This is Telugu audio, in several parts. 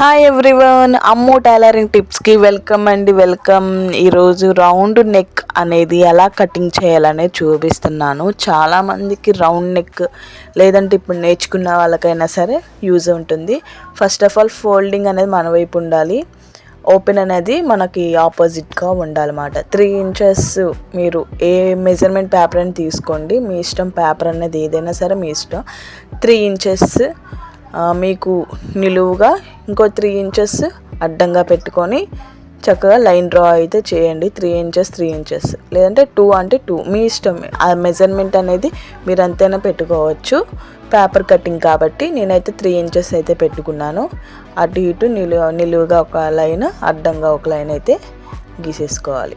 హాయ్ ఎవ్రీవన్ అమ్ము టైలరింగ్ టిప్స్కి వెల్కమ్ అండి. వెల్కమ్. ఈరోజు రౌండ్ నెక్ అనేది ఎలా కటింగ్ చేయాలనే చూపిస్తున్నాను. చాలామందికి రౌండ్ నెక్ లేదంటే ఇప్పుడు నేర్చుకున్న వాళ్ళకైనా సరే యూజ్ ఉంటుంది. ఫస్ట్ ఆఫ్ ఆల్ ఫోల్డింగ్ అనేది మన వైపు ఉండాలి. ఓపెన్ అనేది మనకి ఆపోజిట్గా ఉండాలన్నమాట. త్రీ ఇంచెస్ మీరు ఏ మెజర్మెంట్ పేపర్ అని తీసుకోండి. మీ ఇష్టం పేపర్ అనేది ఏదైనా సరే మీ ఇష్టం. త్రీ ఇంచెస్ మీకు నిలువుగా ఇంకో త్రీ ఇంచెస్ అడ్డంగా పెట్టుకొని చక్కగా లైన్ డ్రా అయితే చేయండి. త్రీ ఇంచెస్ త్రీ ఇంచెస్ లేదంటే టూ అంటే టూ మీ ఇష్టం. ఆ మెజర్మెంట్ అనేది మీరు అంతైనా పెట్టుకోవచ్చు. పేపర్ కటింగ్ కాబట్టి నేనైతే త్రీ ఇంచెస్ అయితే పెట్టుకున్నాను. అటు ఇటు నిలువ నిలువుగా ఒక లైన్ అడ్డంగా ఒక లైన్ అయితే గీసేసుకోవాలి.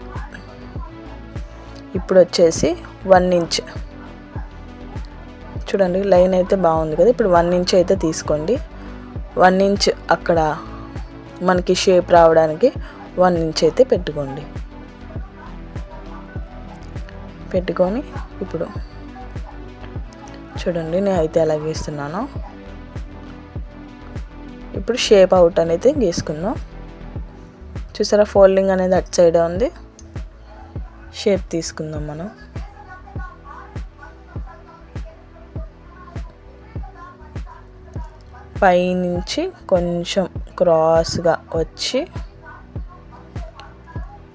ఇప్పుడు వచ్చేసి వన్ ఇంచ్ చూడండి లైన్ అయితే బాగుంది కదా. ఇప్పుడు వన్ ఇంచ్ అయితే తీసుకోండి. వన్ ఇంచ్ అక్కడ మనకి షేప్ రావడానికి వన్ ఇంచ్ అయితే పెట్టుకోండి. పెట్టుకొని ఇప్పుడు చూడండి నేను అయితే ఎలా గీస్తున్నాను. ఇప్పుడు షేప్ అవుట్ అనేది గీసుకుందాం. చూసారా ఫోల్డింగ్ అనేది అటు సైడే ఉంది. షేప్ తీసుకుందాం మనం. పైనుంచి కొంచెం క్రాస్గా వచ్చి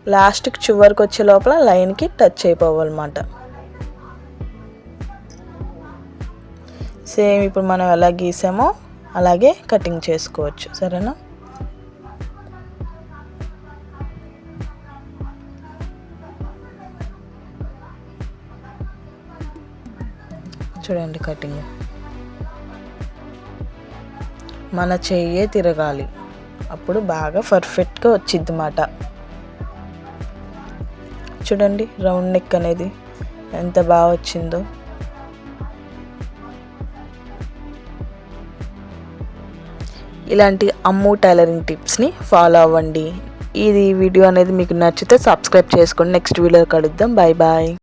లాస్ట్కి చివరికి వచ్చే లోపల లైన్కి టచ్ అయిపోవాలన్నమాట. సేమ్ ఇప్పుడు మనం ఎలా గీసామో అలాగే కటింగ్ చేసుకోవచ్చు. సరేనా? చూడండి కటింగ్. మన చెయ్యే తిరగాలి. అప్పుడు బాగా పర్ఫెక్ట్గా వచ్చింది మాట. చూడండి రౌండ్ నెక్ అనేది ఎంత బాగా వచ్చిందో. ఇలాంటి అమ్ము టైలరింగ్ టిప్స్ని ఫాలో అవ్వండి. ఇది వీడియో అనేది మీకు నచ్చితే సబ్స్క్రైబ్ చేసుకోండి నెక్స్ట్ వీడియో కలుద్దాం. Bye bye.